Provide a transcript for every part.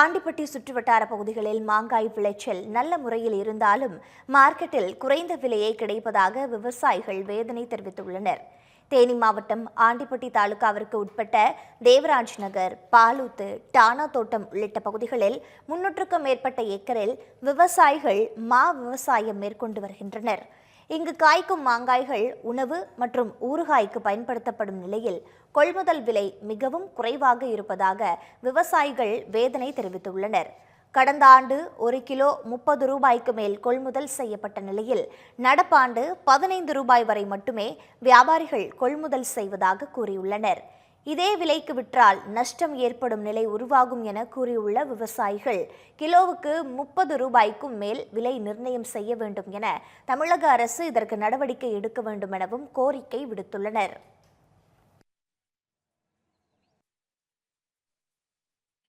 ஆண்டிப்பட்டி சுற்றுவட்டார பகுதிகளில் மாங்காய் விளைச்சல் நல்ல முறையில் இருந்தாலும் மார்க்கெட்டில் குறைந்த விலையே கிடைப்பதாக விவசாயிகள் வேதனை தெரிவித்துள்ளனர். தேனி மாவட்டம் ஆண்டிப்பட்டி தாலுகாவிற்கு உட்பட்ட தேவராஜ் நகர் பாலூத்து டானா தோட்டம் உள்ளிட்ட பகுதிகளில் முன்னூற்றுக்கும் மேற்பட்ட ஏக்கரில் விவசாயிகள் மா விவசாயம் மேற்கொண்டு வருகின்றனர். இங்கு காய்க்கும் மாங்காய்கள் உணவு மற்றும் ஊறுகாய்க்கு பயன்படுத்தப்படும் நிலையில் கொள்முதல் விலை மிகவும் குறைவாக இருப்பதாக விவசாயிகள் வேதனை தெரிவித்துள்ளனர். கடந்த ஆண்டு ஒரு கிலோ முப்பது ரூபாய்க்கு மேல் கொள்முதல் செய்யப்பட்ட நிலையில் நடப்பாண்டு பதினைந்து ரூபாய் வரை மட்டுமே வியாபாரிகள் கொள்முதல் செய்வதாக கூறியுள்ளனர். இதே விலைக்கு விற்றால் நஷ்டம் ஏற்படும் நிலை உருவாகும் என கூறியுள்ள விவசாயிகள் கிலோவுக்கு முப்பது ரூபாய்க்கும் மேல் விலை நிர்ணயம் செய்ய வேண்டும் என தமிழக அரசு இதற்கு நடவடிக்கை எடுக்க வேண்டும் எனவும் கோரிக்கை விடுத்துள்ளனர்.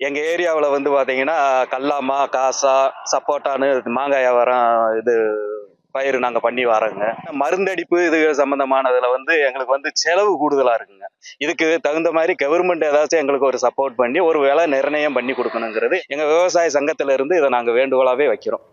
எங்கள் ஏரியாவில் வந்து பார்த்தீங்கன்னா கல்லாமா காசா சப்போட்டான்னு மாங்காய் வியாபாரம் இது பயிர் நாங்கள் பண்ணி வரோங்க மருந்தடிப்பு இது சம்மந்தமானதில் வந்து எங்களுக்கு வந்து செலவு கூடுதலாக இருக்குங்க. இதுக்கு தகுந்த மாதிரி கவர்மெண்ட் ஏதாச்சும் எங்களுக்கு ஒரு சப்போர்ட் பண்ணி ஒரு விலை நிர்ணயம் பண்ணி கொடுக்கணுங்கிறது எங்கள் விவசாய சங்கத்துல இருந்து இதை நாங்கள் வேண்டுகோளாகவே வைக்கிறோம்.